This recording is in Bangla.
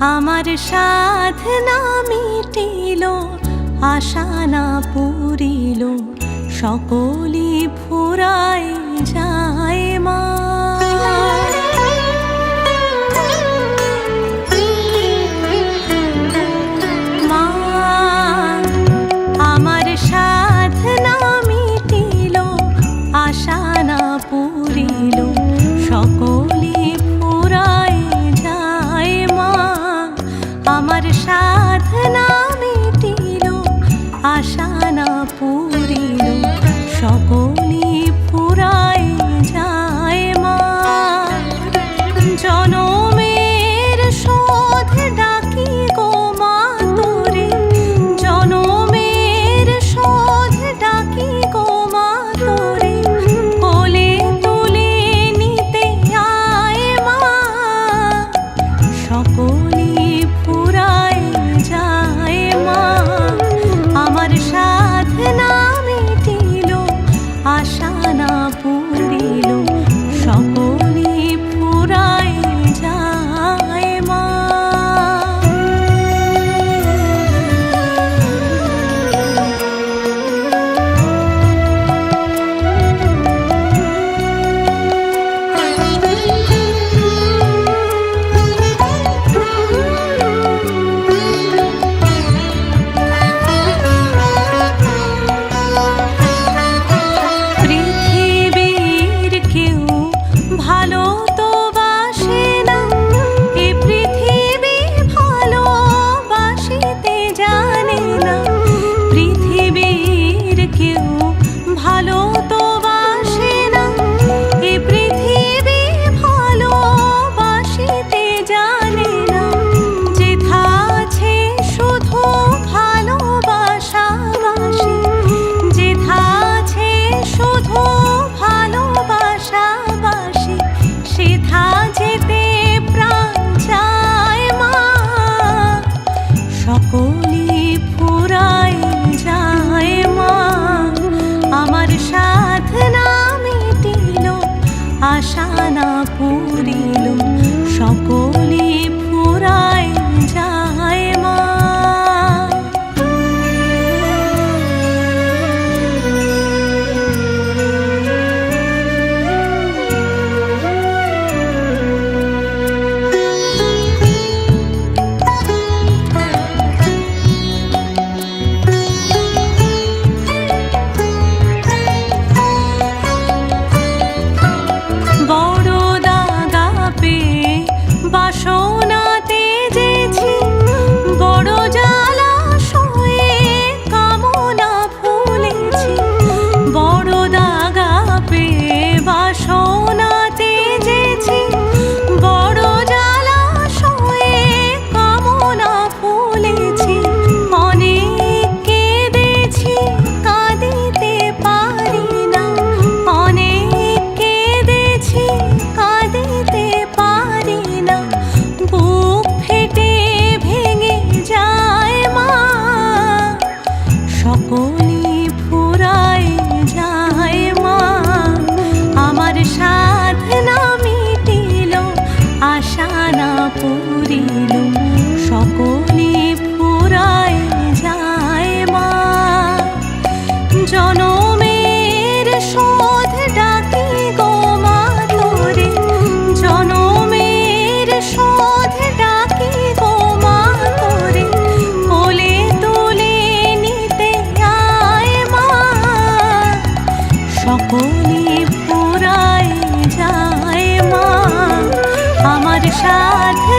আমার সাধনা মিটিল আশা না পুরিল সকলি ফুরাই যায় মা। প্রার্থনা পুরিল সকল সকলে পুরায় যায় মা। আমার সাথে